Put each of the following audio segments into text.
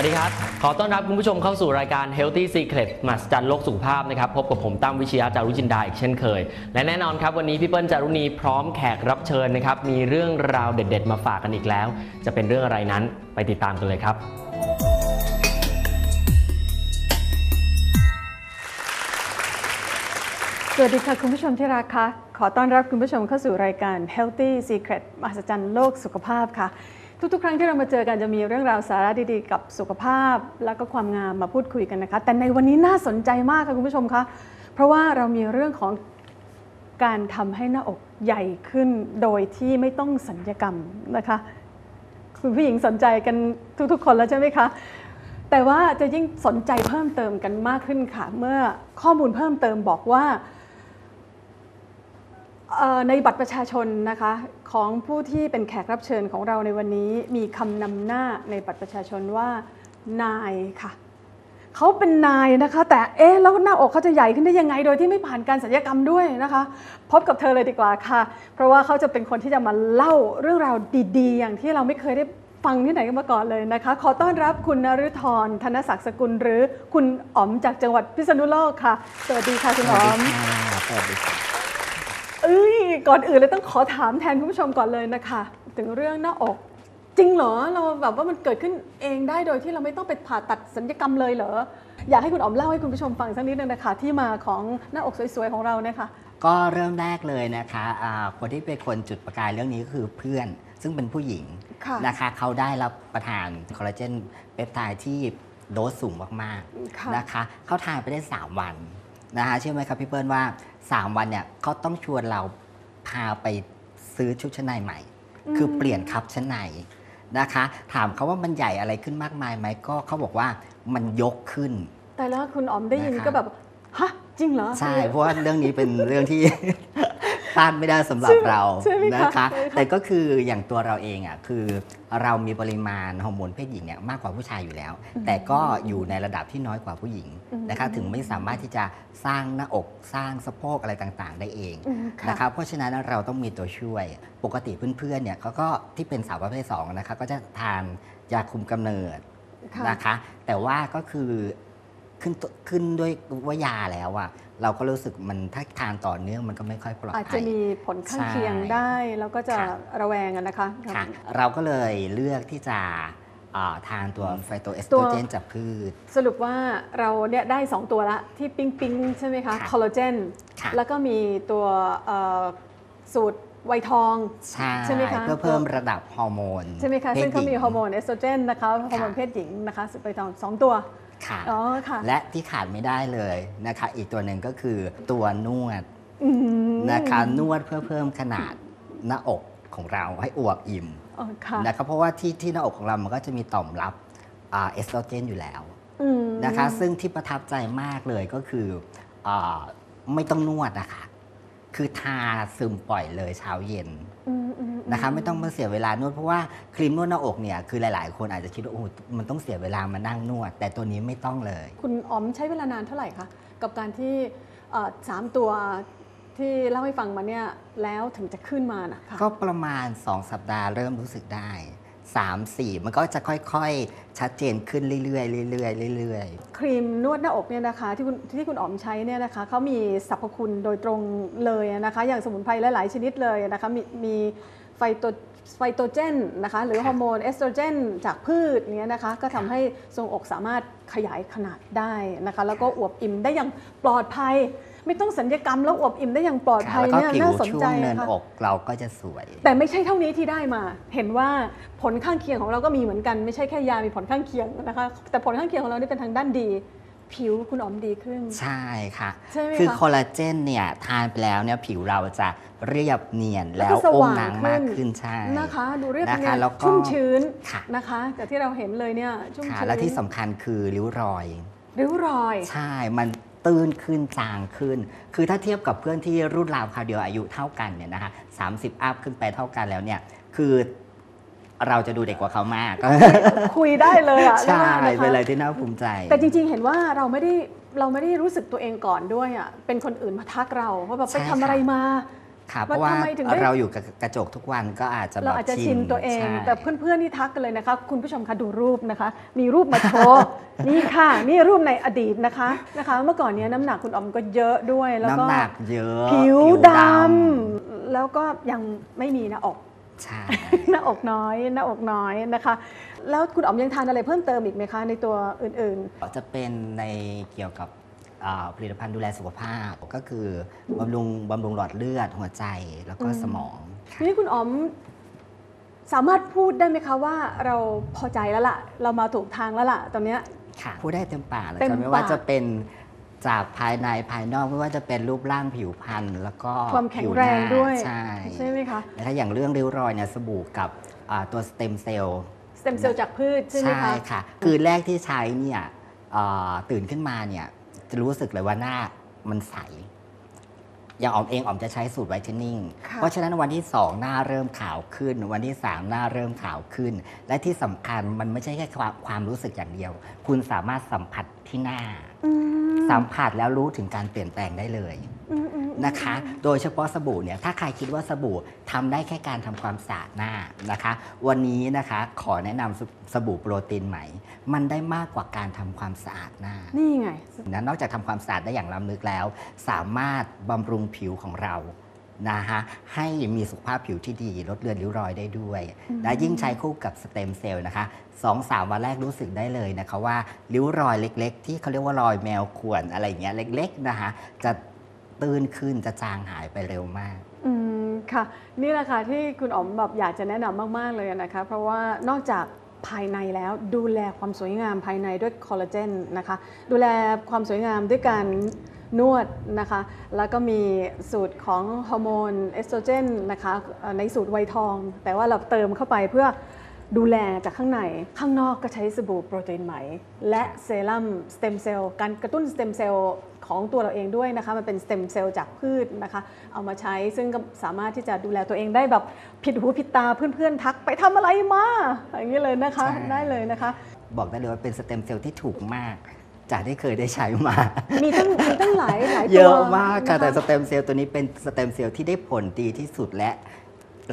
วัสดีครับ ขอต้อนรับคุณผู้ชมเข้าสู่รายการ Healthy Secret มหัศจรรย์โลกสุขภาพนะครับ พบกับผมตั้มวิชยาจารุจินดาอีกเช่นเคย และแน่นอนครับ วันนี้พี่เปิ้ลจารุณีพร้อมแขกรับเชิญนะครับ มีเรื่องราวเด็ด ๆ มาฝากกันอีกแล้ว จะเป็นเรื่องอะไรนั้นไปติดตามกันเลยครับ สวัสดีค่ะคุณผู้ชมที่รักคะขอต้อนรับคุณผู้ชมเข้าสู่รายการ Healthy Secret มหัศจรรย์โลกสุขภาพค่ะ ทุกๆ ครั้งที่เรามาเจอกันจะมีเรื่องราวสาระดีๆ กับสุขภาพ แล้วก็ความงามมาพูดคุยกันนะคะ แต่ในวันนี้น่าสนใจมากค่ะคุณผู้ชมคะเพราะว่าเรามีเรื่องของการทำให้หน้าอกใหญ่ขึ้นโดยที่ไม่ต้องสัญญกรรมนะคะ คุณผู้หญิงสนใจกันทุกๆ คนแล้วใช่ไหมคะแต่ว่าจะยิ่งสนใจเพิ่มเติมกันมากขึ้นค่ะ เมื่อข้อมูลเพิ่มเติมบอกว่า ในบัตรประชาชนนะคะของผู้ที่เป็นแขกรับเชิญของเราในวันนี้มีคำนำหน้าในบัตรประชาชนว่านายค่ะเขาเป็นนายนะคะ แต่เอ๊ะแล้วหน้าอกเขาจะใหญ่ขึ้นได้ยังไง โดยที่ไม่ผ่านการศัลยกรรมด้วยนะคะ พบกับเธอเลยดีกว่าค่ะ เพราะว่าเขาจะเป็นคนที่จะมาเล่าเรื่องราวดีๆ อย่างที่เราไม่เคยได้ฟังที่ไหนกันมาก่อนเลยนะคะ ขอต้อนรับคุณนฤธรธนศักดิ์สกุลหรือคุณอ๋อมจากจังหวัดพิษณุโลกค่ะ สวัสดีค่ะคุณอ๋อมสวัสดีค่ะ เอ้ยก่อนอื่นเลยต้องขอถามแทนคุณผู้ชมก่อนเลยนะคะ ถึงเรื่องหน้าอก จริงเหรอเราแบบว่ามันเกิดขึ้นเองได้โดยที่เราไม่ต้องไปผ่าตัดสัญญกรรมเลยเหรออยากให้คุณอ๋อมเล่าให้คุณผู้ชมฟังสักนิดนึงนะคะ ที่มาของหน้าอกสวยๆของเราเนี่ยค่ะ ก็เริ่มแรกเลยนะคะอ่าคนที่เป็นคนจุดประกายเรื่องนี้ก็คือเพื่อน ซึ่งเป็นผู้หญิงค่ะนะคะ เขาได้รับประทานคอลลาเจนเปปไทด์ที่โดสสูงมากค่ะ ๆนะคะ เขาทานไปได้ 3 วันนะคะเชื่อไหมครับพี่เปิ้ลว่า 3 วันเนี่ยเขาต้องชวนเราพาไปซื้อชุดชั้นในใหม่ คือเปลี่ยนคับชั้นในนะคะ ถามเขาว่ามันใหญ่อะไรขึ้นมากมายไหมก็เขาบอกว่ามันยกขึ้น แต่แล้วคุณอ๋อมได้ยินนะคะก็แบบฮะจริงเหรอ ใช่ เพราะว่าเรื่องนี้เป็นเรื่องที่ต้านไม่ได้สำหรับเราใช่ไหมคะนะคะใช่ค่ะแต่ก็คืออย่างตัวเราเองอะคือเรามีปริมาณฮอร์โมนเพศหญิงเนี่ยมากกว่าผู้ชายอยู่แล้ว แต่ก็อยู่ในระดับที่น้อยกว่าผู้หญิงนะคะถึงไม่สามารถที่จะสร้างหน้าอกสร้างสะโพกอะไรต่างๆ ได้เองอืมค่ะนะคะเพราะฉะนั้นเราต้องมีตัวช่วยปกติเพื่อนๆเนี่ยเขาก็ที่เป็นสาวประเภท2นะคะก็จะทานยาคุมกำเนิดค่ะนะคะ แต่ว่าก็คือ ขึ้นตขึ้นด้วยว่ายาแล้วอะเราก็รู้สึกมันถ้าทานต่อเนื่องมันก็ไม่ค่อยปลอดอาจภัจะยมีผลข้างใช่เคียงได้ แล้วก็จะค่ะระแวงกันนะคะค่ะเราก็เลยเลือกที่จะอ่าทานตัวไฟโตเอสโตรเจนจากพืช สรุปว่าเราเนี่ยได้ 2 ตัวละที่ปิ๊งปิ๊งใช่ไหมคะค่ะคอลลาเจนค่ะแล้วก็มีตัวเอ่อสูตรไวท์ทอง ใช่ใช่ไหมคะเพื่อเพิ่มระดับฮอร์โมนใช่ไหมคะพศซึ่งเขามีหญิฮอร์โมนเอสโตรเจนนะคะฮอร์โมนเพศหญิงนะคะสูตรไวท์ทองสองตัวค่ะอ๋อค่ะและที่ขาดไม่ได้เลยนะคะ อีกตัวหนึ่งก็คือตัวนวดอืมนะคะนวดเพื่อเพิ่มขนาดหน้าอกของเราให้อวบอิ่มอ๋อค่ะนะครับเพราะว่าที่ที่หน้าอกของเรามันก็จะมีต่อมรับอ่าเอสโตรเจนอยู่แล้วอืมนะคะ ซึ่งที่ประทับใจมากเลยก็คืออาไม่ต้องนวดนะคะ คือทาซึมปล่อยเลยเช้าเย็นอืมอืม นะคะไม่ต้องมาเสียเวลานวดเพราะว่าครีมนวดหน้าอกเนี่ยคือหลาย ๆ คนอาจจะคิดว่าโอ้โหมันต้องเสียเวลามานั่งนวด แต่ตัวนี้ไม่ต้องเลย คุณอ๋อมใช้เวลานานเท่าไหร่คะ กับการที่เอ่อสามตัวที่เล่าให้ฟังมาเนี่ยแล้วถึงจะขึ้นมานะคะก็ประมาณ 2 สัปดาห์เริ่มรู้สึกได้ 3 4 มันก็จะค่อยๆ ชัดเจนขึ้นเรื่อยๆเรื่อยๆเรื่อยครีมนวดหน้าอกเนี่ยนะคะที่คุณที่คุณอ๋อมใช้เนี่ยนะคะเขามีสรรพคุณโดยตรงเลยนะคะ อย่างสมุนไพรหลายๆ ชนิดเลยนะคะมีมีไฟโต ไฟโตเจนนะคะหรือฮอร์โมนเอสโตรเจนจากพืชเนี้ยนะคะก็ทำให้ทรงอกสามารถขยายขนาดได้นะคะแล้วก็อวบอิ่มได้อย่างปลอดภัย ไม่ต้องสัญญกรรมแล้วอวบอิ่มได้อย่างปลอดๆภัยแล้วก็เนี่ยผิวน่าสนช่วใจงเนินนะคะอกเราก็จะสวย แต่ไม่ใช่เท่านี้ที่ได้มา เห็นว่าผลข้างเคียงของเราก็มีเหมือนกันไม่ใช่แค่ยามีผลข้างเคียงนะคะแต่ผลข้างเคียงของเรานี่เป็นทางด้านดี ผิวคุณอ๋อมดีขึ้น ใช่ค่ะ ใช่ไหมคือคะคอลลาเจนเนี่ยทานไปแล้วเนี่ยผิวเราจะเรียบเนียนแล้แล้ววก็สอมว่างนางมากขึ้นใช่ นะคะ ดูเรียบนะคะเนียนแล้วก็ ชุ่มชื้นค่ะ นะคะแต่ที่เราเห็นเลยเนี่ยชุ่มค่ะชื้นและที่สำคัญคือริ้วรอย ริ้วรอย ใช่ มันตื้นขึ้นจางขึ้น คือถ้าเทียบกับเพื่อนที่รุ่นราวคราวเดียวอายุเท่ากันเนี่ยนะคะสามสิบอัพขึ้นไปเท่ากันแล้วเนี่ย คือ เราจะดูเด็กกว่าเขามาก คุยได้เลยอะใช่นะคะเป็นอะไรที่น่าภูมิใจ แต่จริงๆ เห็นว่าเราไม่ได้เราไม่ได้รู้สึกตัวเองก่อนด้วยอะเป็นคนอื่นมาทักเราว่าแบบใช่ไปค่ะทำอะไรมาค่ะเพราะว่าทำไมถึงได้เราอยู่กับกระจกทุกวันก็อาจจะเราอาจจะชินตัวเองใช่แต่เพื่อนๆนี่ทักกันเลยนะคะ คุณผู้ชมคะดูรูปนะคะ มีรูปมาโชว์นี่ค่ะนี่รูปในอดีตนะคะนะคะ เมื่อก่อนเนี้ยน้ำหนักคุณอ๋อมก็เยอะด้วยแล้วก็น้ำหนักเยอะผิวดำแล้วก็ยังไม่มีหน้าอก ใช่ หน้าอกน้อย หน้าอกน้อยนะคะ แล้วคุณอ๋อมยังทานอะไรเพิ่มเติมอีกไหมคะ ในตัวอื่นจะเป็นในเกี่ยวกับอ่าผลิตภัณฑ์ดูแลสุขภาพก็คือบำรุงบำรุงหลอดเลือดหัวใจแล้วก็อืมสมองๆค่ะทีนี้คุณอ๋อมสามารถพูดได้ไหมคะว่าเราพอใจแล้วล่ะ เรามาถูกทางแล้วล่ะ ตอนเนี้ย ค่ะพูดได้เต็มปากเลยเต็มครับไม่ว่าปากจะเป็น จากภายในภายนอกไม่ว่าจะเป็นรูปร่างผิวพรรณแล้วก็ความแข็งผิหแรน้างด้วย ใช่ใช่ไหมคะนะคะอย่างเรื่องริ้วรอยเนี่ยสบู่กับอ่าตัวสเต็มเซลล์สเต็มเซลล์จากพืชใช่ไหมคะค่ะ คือแรกที่ใช้เนี่ยเอ่อตื่นขึ้นมาเนี่ยจะรู้สึกเลยว่าหน้ามันใสอย่างออมเองออมจะใช้สูตรไวท์เทนนิ่งค่ะเพราะฉะนั้นวันที่ 2 หน้าเริ่มขาวขึ้น วันที่ 3 หน้าเริ่มขาวขึ้น และที่สำคัญมันไม่ใช่แค่ความความรู้สึกอย่างเดียว คุณสามารถสัมผัส ที่หน้าอืมสัมผัสแล้วรู้ถึงการเปลี่ยนแปลงได้เลยอืมอืมอืมนะคะ โดยเฉพาะสบู่เนี่ย ถ้าใครคิดว่าสบู่ทำได้แค่การทำความสะอาดหน้านะคะ วันนี้นะคะขอแนะนำสสบู่โปรตีนไหม มันได้มากกว่าการทำความสะอาดหน้า นี่ไงนะนอกจากทำความสะอาดได้อย่างล้ำลึกแล้ว สามารถบำรุงผิวของเรา นะคะให้มีสุขภาพผิวที่ดีลดเลือนริ้วรอยได้ด้วยอืมและยิ่งใช้คู่กับสเต็มเซลล์นะคะสองสามวันแรกรู้สึกได้เลยนะคะว่าริ้วรอยเล็ก ๆ ที่เขาเรียกว่ารอยแมวข่วนอะไรอย่างเงี้ยเล็ก ๆ นะคะจะตื้นขึ้นจะจางหายไปเร็วมากอืมค่ะ นี่แหละค่ะที่คุณอ๋อมแบบอยากจะแนะนำมาก ๆ เลยนะคะ เพราะว่านอกจากภายในแล้วดูแลความสวยงามภายในด้วยคอลลาเจนนะคะ ดูแลความสวยงามด้วยการ นวดนะคะ แล้วก็มีสูตรของฮอร์โมนเอสโตรเจนนะคะเอ่อในสูตรไวยทอง แต่ว่าเราเติมเข้าไปเพื่อดูแลจากข้างใน ข้างนอกก็ใช้สบู่โปรตีนไหม และเซรั่มสเต็มเซลล์การกระตุ้นสเต็มเซลล์ของตัวเราเองด้วยนะคะ มันเป็นสเต็มเซลล์จากพืชนะคะ เอามาใช้ซึ่งก็สามารถที่จะดูแลตัวเองได้แบบผิดหูผิดตาเพื่อนๆทักไปทำอะไรมาอย่างนี้เลยนะคะใช่ได้เลยนะคะ บอกได้เลยว่าเป็นสเต็มเซลล์ที่ถูกมาก จากที่เคยได้ใช้มา มีตั้งมีตั้งหลายหลายตัวเยอะมากค่ะนแต่สเต็มเซลล์ตัวนี้เป็นสเต็มเซลล์ที่ได้ผลดีที่สุดและ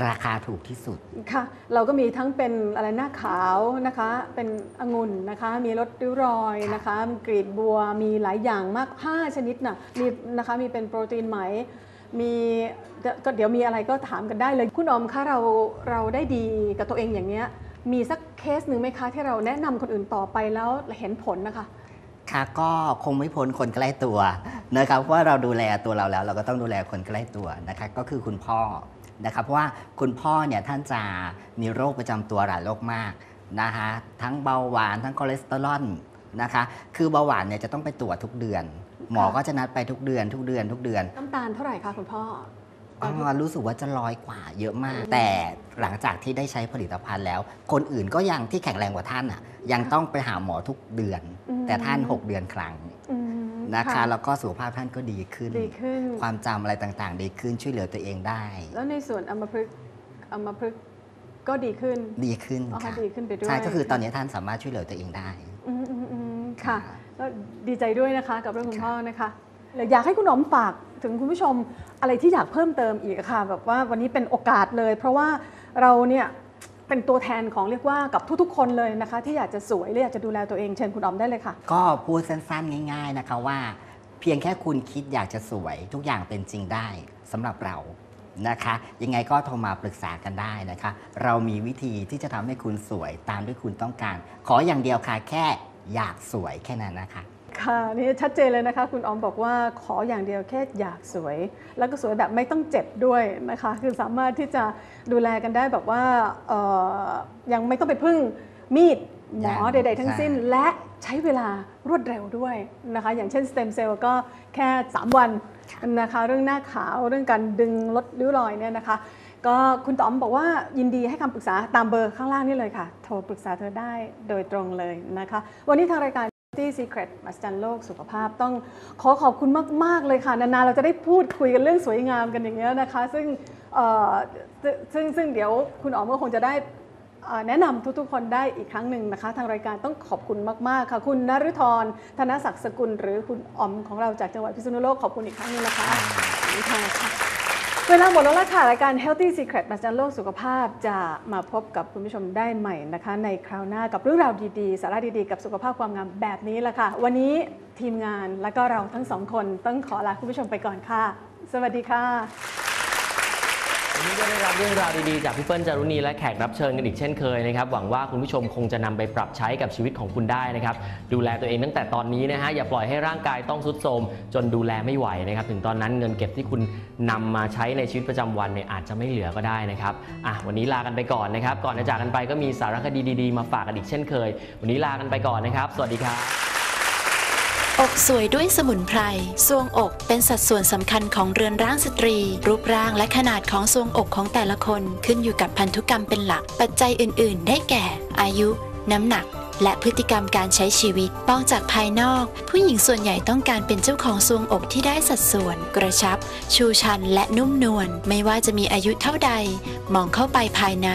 ราคาถูกที่สุด ค่ะ เราก็มีทั้งเป็นอะไรหน้าขาวนะคะ เป็นองุ่นนะคะ มีรสริ้วรอยนะคะมีกรีบบัว มีหลายอย่างมาก5ชนิดน่ะ มีนะคะ มีเป็นโปรตีนไหม มีก็เดี๋ยวมีอะไรก็ถามกันได้เลย คุณออมคะเราเราได้ดีกับตัวเองอย่างเนี้ย มีสักเคสหนึ่งไหมคะที่เราแนะนำคนอื่นต่อไปแล้วเห็นผลนะคะ ค่ะก็คงไม่พ้นคนใกล้ตัวนะครับเพราะว่าเราดูแลตัวเราแล้ว เราก็ต้องดูแลคนใกล้ตัวนะคะก็คือคุณพ่อนะครับเพราะว่าคุณพ่อเนี่ยท่านจะมีโรคประจำตัวหลายโรคมากนะคะทั้งเบาหวานทั้งคอเลสเตอรอลนะคะคือเบาหวานเนี่ยจะต้องไปตรวจทุกเดือน หมอก็จะนัดไปทุกเดือนทุกเดือนทุกเดือนน้ำตาลเท่าไหร่คะคุณพ่อ รู้สึกว่าจะร้อยกว่าเยอะมาก แต่หลังจากที่ได้ใช้ผลิตภัณฑ์แล้ว คนอื่นก็ยังที่แข็งแรงกว่าท่านอะยังต้องไปหาหมอทุกเดือนอืมแต่ท่าน 6 เดือนครั้งอืมนะคะแล้วก็สุขภาพท่านก็ดีขึ้นดีขึ้นความจำอะไรต่างๆ ดีขึ้นช่วยเหลือตัวเองได้ แล้วในส่วนอัมพฤกษ์อัมพฤกษ์ก็ดีขึ้นดีขึ้นอ๋อค่ะดีขึ้นไปด้วยใช่ก็คือตอนนี้ท่านสามารถช่วยเหลือตัวเองได้อืมอืมอืมค่ะแล้วดีใจด้วยนะคะกับเรื่องคุณพ่อนะคะแล้ว อยากให้คุณหนอมฝากถึงคุณผู้ชมอะไรที่อยากเพิ่มเติมอีกค่ะแบบว่าวันนี้เป็นโอกาสเลย เพราะว่าเราเนี่ยเป็นตัวแทนของเรียกว่ากับทุกๆ คนเลยนะคะ ที่อยากจะสวยและอยากจะดูแลตัวเองเชิญคุณอมได้เลยค่ะ ก็พูดสั้นๆ ง่าย ๆนะคะว่า เพียงแค่คุณคิดอยากจะสวยทุกอย่างเป็นจริงได้สำหรับเรานะคะ ยังไงก็โทรมาปรึกษากันได้นะคะ เรามีวิธีที่จะทำให้คุณสวยตามที่คุณต้องการ ขออย่างเดียวค่ะแค่อยากสวยแค่นั้นนะคะ ค่ะนี่ชัดเจนเลยนะคะ คุณออมบอกว่าขออย่างเดียวแค่อยากสวย แล้วก็สวยแบบไม่ต้องเจ็บด้วยนะคะ คือสามารถที่จะดูแลกันได้แบบว่าเอ่อยังไม่ต้องไปพึ่งมีดหมอยังใด ๆ ทั้งสิ้นใช่และใช้เวลารวดเร็วด้วยนะคะ อย่างเช่นสเต็มเซลล์ก็แค่ 3 วันนะคะ เรื่องหน้าขาวเรื่องการดึงลดริ้วรอยเนี่ยนะคะ ก็คุณต๋อมบอกว่ายินดีให้คำปรึกษาตามเบอร์ข้างล่างนี่เลยค่ะ โทรปรึกษาเธอได้โดยตรงเลยนะคะ วันนี้ทางรายการ Beauty Secret มหัศจรรย์โลกสุขภาพต้องขอขอบคุณมาก ๆ เลยค่ะ นาน ๆ เราจะได้พูดคุยกันเรื่องสวยงามกันอย่างเงี้ยนะคะ ซึ่งเอ่อซึ่งซึ่งเดี๋ยวคุณอ๋อมก็คงจะได้เอ่อแนะนำทุก ๆ คนได้อีกครั้งหนึ่งนะคะ ทางรายการต้องขอบคุณมาก ๆ ค่ะ คุณนฤธรธนศักดิ์สกุล หรือคุณอ๋อมของเราจากจังหวัดพิษณุโลกขอบคุณอีกครั้งหนึงนะคะขอบคุณค่ะ เวลาหมดแล้วล่ะค่ะรายการ Healthy Secret ประจำโลกสุขภาพจะมาพบกับคุณผู้ชมได้ใหม่นะคะ ในคราวหน้ากับเรื่องราวดีๆ สาระดีๆ กับสุขภาพความงามแบบนี้แหละค่ะ วันนี้ทีมงานและก็เราทั้งสองคนต้องขอลาคุณผู้ชมไปก่อนค่ะ สวัสดีค่ะ วันนี้ก็ได้รับเรื่องราวดีๆ จากพี่เปิ้ลจารุณีและแขกรับเชิญกันอีกเช่นเคยนะครับหวังว่าคุณผู้ชมคงจะนำไปปรับใช้กับชีวิตของคุณได้นะครับดูแลตัวเองตั้งแต่ตอนนี้นะฮะอย่าปล่อยให้ร่างกายต้องทรุดโทรมจนดูแลไม่ไหวนะครับถึงตอนนั้นเงินเก็บที่คุณนำมาใช้ในชีวิตประจำวันเนี่ยอาจจะไม่เหลือก็ได้นะครับอะวันนี้ลากันไปก่อนนะครับก่อนจะจากกันไปก็มีสารคดีดีๆ มาฝากกันอีกเช่นเคย วันนี้ลากันไปก่อนนะครับ สวัสดีครับ อกสวยด้วยสมุนไพรทรวงอกเป็นสัดส่วนสำคัญของเรือนร่างสตรี รูปร่างและขนาดของทรวงอกของแต่ละคนขึ้นอยู่กับพันธุกรรมเป็นหลัก ปัจจัยอื่น ๆ ได้แก่ อายุ น้ำหนัก และพฤติกรรมการใช้ชีวิตมองจากภายนอก ผู้หญิงส่วนใหญ่ต้องการเป็นเจ้าของทรวงอกที่ได้สัดส่วน กระชับ ชูชันและนุ่มนวลไม่ว่าจะมีอายุเท่าใด มองเข้าไปภายใน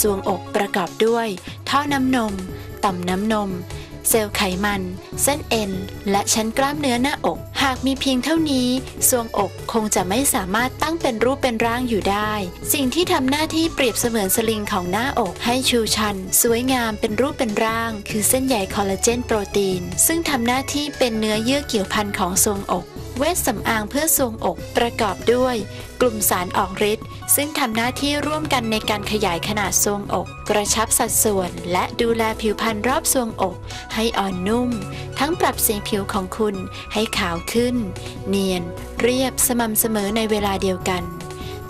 ทรวงอกประกอบด้วย ท่อน้ำนม ต่อมน้ำนม เซลล์ไขมัน เส้นเอ็น และชั้นกล้ามเนื้อหน้าอก หากมีเพียงเท่านี้ทรวงอกคงจะไม่สามารถตั้งเป็นรูปเป็นร่างอยู่ได้ สิ่งที่ทำหน้าที่เปรียบเสมือนสลิงของหน้าอกให้ชูชัน สวยงามเป็นรูปเป็นร่าง คือเส้นใยคอลลาเจนโปรตีน ซึ่งทำหน้าที่เป็นเนื้อเยื่อเกี่ยวพันของทรวงอก เวชสำอางเพื่อทรวงอกประกอบด้วย กลุ่มสารออกฤทธิ์ ซึ่งทำหน้าที่ร่วมกันในการขยายขนาดทรวงอก กระชับสัดส่วน และดูแลผิวพรรณรอบทรวงอก ให้อ่อนนุ่ม ทั้งปรับสีผิวของคุณให้ขาวขึ้น เนียน เรียบสม่ำเสมอในเวลาเดียวกัน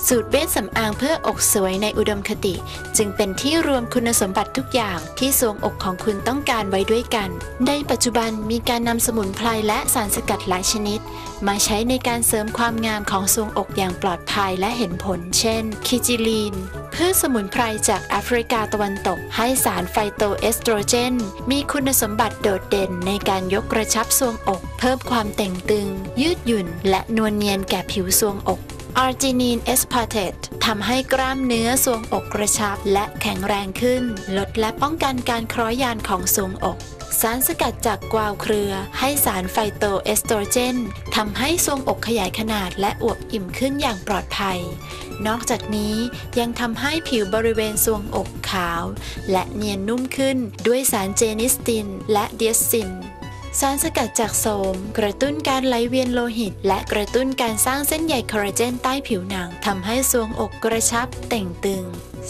สูตรเวชสำอางเพื่ออกสวยในอุดมคติ จึงเป็นที่รวมคุณสมบัติทุกอย่างที่ทรวงอกของคุณต้องการไว้ด้วยกัน ในปัจจุบันมีการนำสมุนไพรและสารสกัดหลายชนิด มาใช้ในการเสริมความงามของทรวงอกอย่างปลอดภัยและเห็นผล เช่น คิจิลีนพืชสมุนไพรจากแอฟริกาตะวันตก ให้สารไฟโตเอสโตรเจน มีคุณสมบัติโดดเด่นในการยกกระชับทรวงอก เพิ่มความเต่งตึง ยืดหยุ่น และนวลเนียนแก่ผิวทรวงอก อาร์จินีนเอสพาเทตทำให้กล้ามเนื้อทรวงอกกระชับและแข็งแรงขึ้น ลดและป้องกันการคล้อยยานของทรวงอก สารสกัดจากกวาวเครือ ให้สารไฟโตเอสโตรเจนทำให้ทรวงอกขยายขนาดและอวบอิ่มขึ้นอย่างปลอดภัย นอกจากนี้ยังทำให้ผิวบริเวณทรวงอกขาว และเนียนนุ่มขึ้นด้วยสารเจนิสตินและเดียสซิน สารสกัดจากโสม กระตุ้นการไหลเวียนโลหิต และกระตุ้นการสร้างเส้นใยคอลลาเจนใต้ผิวหนังทำให้ทรวงอกกระชับเต่งตึง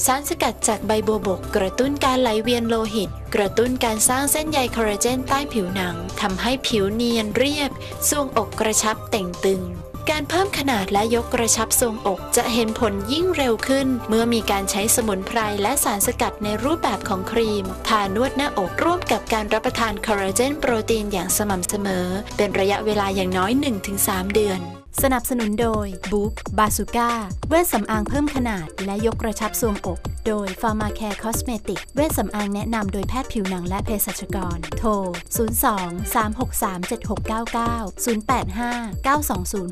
สารสกัดจากใบบัวบก กระตุ้นการไหลเวียนโลหิต กระตุ้นการสร้างเส้นใยคอลลาเจนใต้ผิวหนังทำให้ผิวเนียนเรียบทรวงอกกระชับเต่งตึง การเพิ่มขนาดและยกกระชับทรงอก จะเห็นผลยิ่งเร็วขึ้น เมื่อมีการใช้สมุนไพรและสารสกัดในรูปแบบของครีม ทานวดหน้าอกร่วมกับการรับประทานคอลลาเจนโปรตีนอย่างสม่ำเสมอ เป็นระยะเวลาอย่างน้อย 1-3 เดือนสนับสนุนโดยบุ๊กบาซูก้า เวชสำอางเพิ่มขนาดและยกกระชับทรวงอก โดย p h a r m a c a r e Cosmetic เวชสำอางแนะนำโดยแพทย์ผิวหนังและเภสัชกร โทร 02 363 7699 085 920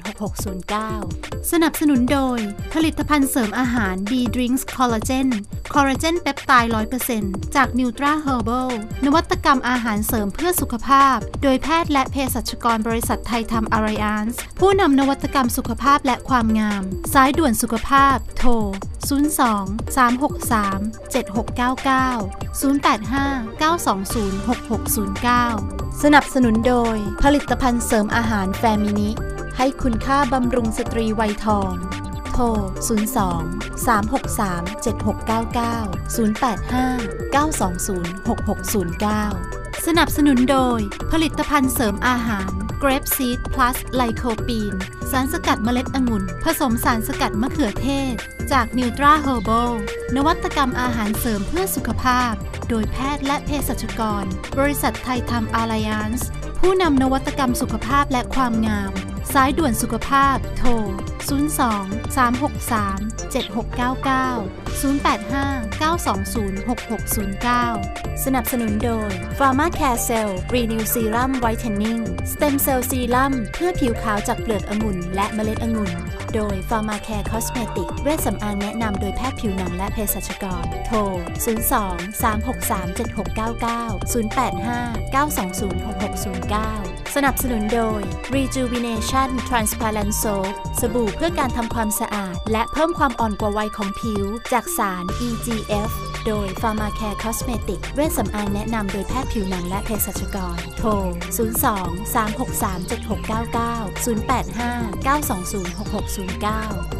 6609 สนับสนุนโดย ผลิตภัณฑ์เสริมอาหาร D Drinks Collagen คอลลาเจนเปปไตด์100%จาก Nutra Herbal นวัตกรรมอาหารเสริมเพื่อสุขภาพ โดยแพทย์และเภสัชกรบริษัทไทยทำอารยานส์ผู้นำนวัตกรรมสุขภาพและความงาม สายด่วนสุขภาพ โทร 02 363 7699 085 920 6609 สนับสนุนโดย ผลิตภัณฑ์เสริมอาหารแฟมินิ ให้คุณค่าบำรุงสตรีวัยทอง โทร 02 363 7699 085 920 6609 สนับสนุนโดย ผลิตภัณฑ์เสริมอาหาร Grape Seed Plus Lycopene สารสกัดเมล็ดองุ่น ผสมสารสกัดมะเขือเทศ จาก Nutra Herbal นวัตกรรมอาหารเสริมเพื่อสุขภาพ โดยแพทย์และเภสัชกร บริษัทไทยทำอ l ล a n c e ผู้นำนวัตกรรมสุขภาพและความงาม สายด่วนสุขภาพ โทร 02 363 7699 085-920-6609 สนับสนุนโดย Pharma Care Cell Renew Serum Whitening Stem Cell Serum เพื่อผิวขาวจากเปลือกองุ่น และเมล็ดองุ่น โดย Pharma Care Cosmetic เวชสำอางแนะนำโดยแพทย์ผิวหนังและเภสัชกร โทร 02 363 7699 085 920 6609 สนับสนุนโดย Rejuvenation Transparent Soap สบู่เพื่อการทำความสะอาด และเพิ่มความอ่อนกว่าวัยของผิว จากสาร EGF โดย Pharmacare Cosmetic เวชสำอางแนะนำโดยแพทย์ผิวหนังและเภสัชกร โทร 02 363 7699 085 920 6609